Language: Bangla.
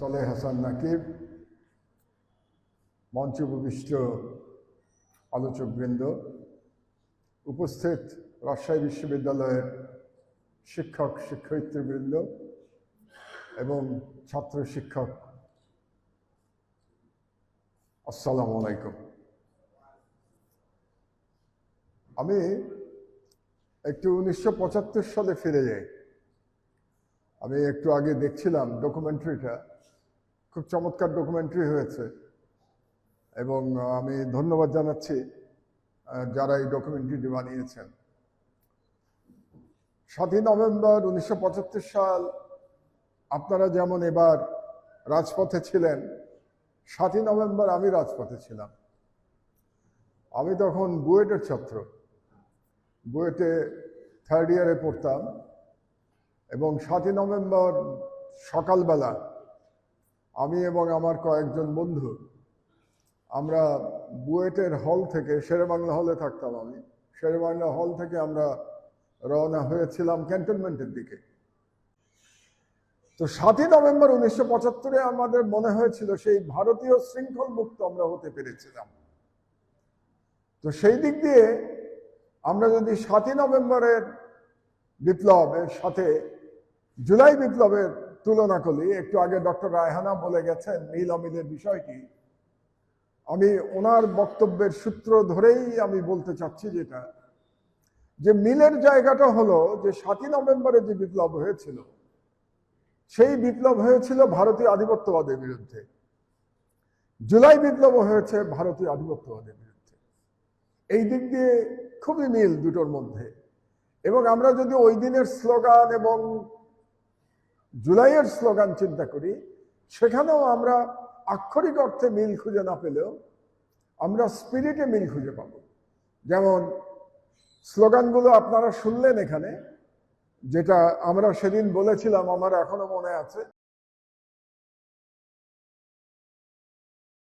সলে হাসান নাকিব মঞ্চ উপবিষ্ট আলোচকবৃন্দ, উপস্থিত রাজশাহী বিশ্ববিদ্যালয়ের শিক্ষক, শিক্ষয়িত্রীবৃন্দ এবং ছাত্র শিক্ষক। আসসালামু আলাইকুম। আমি একটু উনিশশো পঁচাত্তর সালে ফিরে যাই। আমি একটু আগে দেখছিলাম ডকুমেন্টারিটা খুব চমৎকার ডকুমেন্টারি হয়েছে। এবং আমি ধন্যবাদ জানাচ্ছি যারা এই ডকুমেন্টারিটি বানিয়েছেন। সাতই নভেম্বর উনিশশো পঁচাত্তর সাল, আপনারা যেমন এবার রাজপথে ছিলেন সাতই নভেম্বর আমি রাজপথে ছিলাম। আমি তখন বুয়েটের ছাত্র। বুয়েটে থার্ড ইয়ারে পড়তাম এবং সাতই নভেম্বর সকালবেলা আমি এবং আমার কয়েকজন বন্ধু, আমরা বুয়েটের হল থেকে শেরেবাংলা হলে থাকতাম আমি। শেরেবাংলা হল থেকে আমরা রওনা হয়েছিলাম ক্যান্টনমেন্টের দিকে। তো সাতই নভেম্বর উনিশশো পঁচাত্তরে আমাদের মনে হয়েছিল সেই ভারতীয় শৃঙ্খল মুক্ত আমরা হতে পেরেছিলাম। তো সেই দিক দিয়ে আমরা যদি সাতই নভেম্বরের বিপ্লবের সাথে জুলাই বিপ্লবের তুলনা করি, একটু আগে ডক্টর রায়হানা বলে গেছেন মিল অমিলের বিষয়টি। আমি ওনার বক্তব্যের সূত্র ধরেই আমি বলতে চাচ্ছি যেটা, যে মিলের জায়গাটা হলো যে সাতই নভেম্বরে যে বিপ্লব হয়েছিল, সেই বিপ্লব হয়েছিল ভারতীয় আধিপত্যবাদের বিরুদ্ধে। জুলাই বিপ্লব হয়েছে ভারতীয় আধিপত্যবাদের বিরুদ্ধে। এই দিক দিয়ে খুবই মিল দুটোর মধ্যে। এবং আমরা যদি ওই দিনের স্লোগান এবং জুলাইয়ের স্লোগান চিন্তা করি, সেখানেও আমরা আক্ষরিক অর্থে মিল খুঁজে না পেলেও আমরা স্পিরিটে মিল খুঁজে পাব। যেমন স্লোগানগুলো আপনারা শুনলেন এখানে, যেটা আমরা সেদিন বলেছিলাম আমার এখনও মনে আছে।